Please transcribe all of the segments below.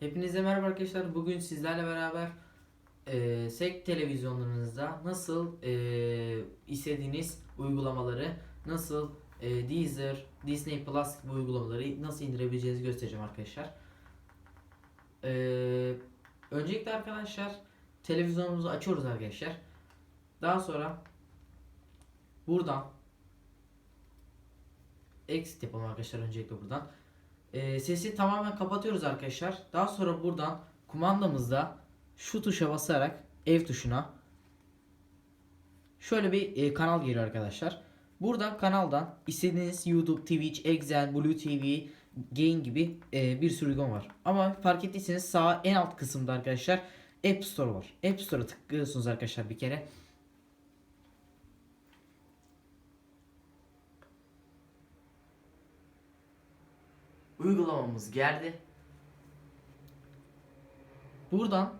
Hepinize merhaba arkadaşlar. Bugün sizlerle beraber e, SEK televizyonlarınızda nasıl e, istediğiniz uygulamaları, nasıl e, Deezer, Disney Plus gibi uygulamaları nasıl indirebileceğinizi göstereceğim arkadaşlar. E, öncelikle arkadaşlar televizyonumuzu açıyoruz arkadaşlar. Daha sonra buradan exit yapalım arkadaşlar öncelikle buradan. Ee, sesi tamamen kapatıyoruz arkadaşlar. Daha sonra buradan kumandamızda şu tuşa basarak ev tuşuna şöyle bir e, kanal geliyor arkadaşlar. Buradan kanaldan istediğiniz YouTube, Twitch, Excel, Blue TV, Gain gibi e, bir sürü uygulama var. Ama fark ettiyseniz sağ en alt kısımda arkadaşlar App Store var. App Store'a tıklıyorsunuz arkadaşlar bir kere. Uygulamamız geldi. Buradan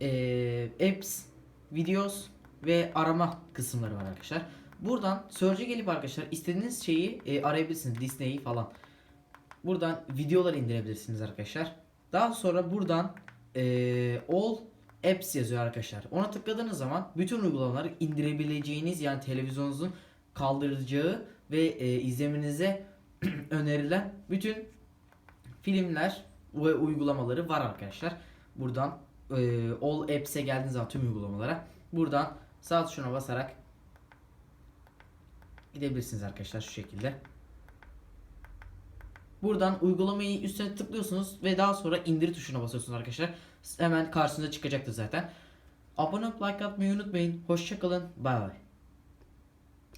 eee, apps, videos ve arama kısımları var arkadaşlar. Buradan search'e gelip arkadaşlar istediğiniz şeyi e, arayabilirsiniz. Disney'i falan. Buradan videolar indirebilirsiniz arkadaşlar. Daha sonra buradan e, all apps yazıyor arkadaşlar. Ona tıkladığınız zaman bütün uygulamaları indirebileceğiniz yani televizyonunuzun kaldıracağı ve e, izlemenize önerilen bütün filmler ve uygulamaları var arkadaşlar. Buradan e, All Apps'e geldiğiniz zaman tüm uygulamalara buradan sağ tuşuna basarak gidebilirsiniz arkadaşlar şu şekilde. Buradan uygulamayı üstüne tıklıyorsunuz ve daha sonra indir tuşuna basıyorsunuz arkadaşlar. Hemen karşınıza çıkacaktır zaten. Abone olup like atmayı unutmayın. Hoşçakalın. Bay bay.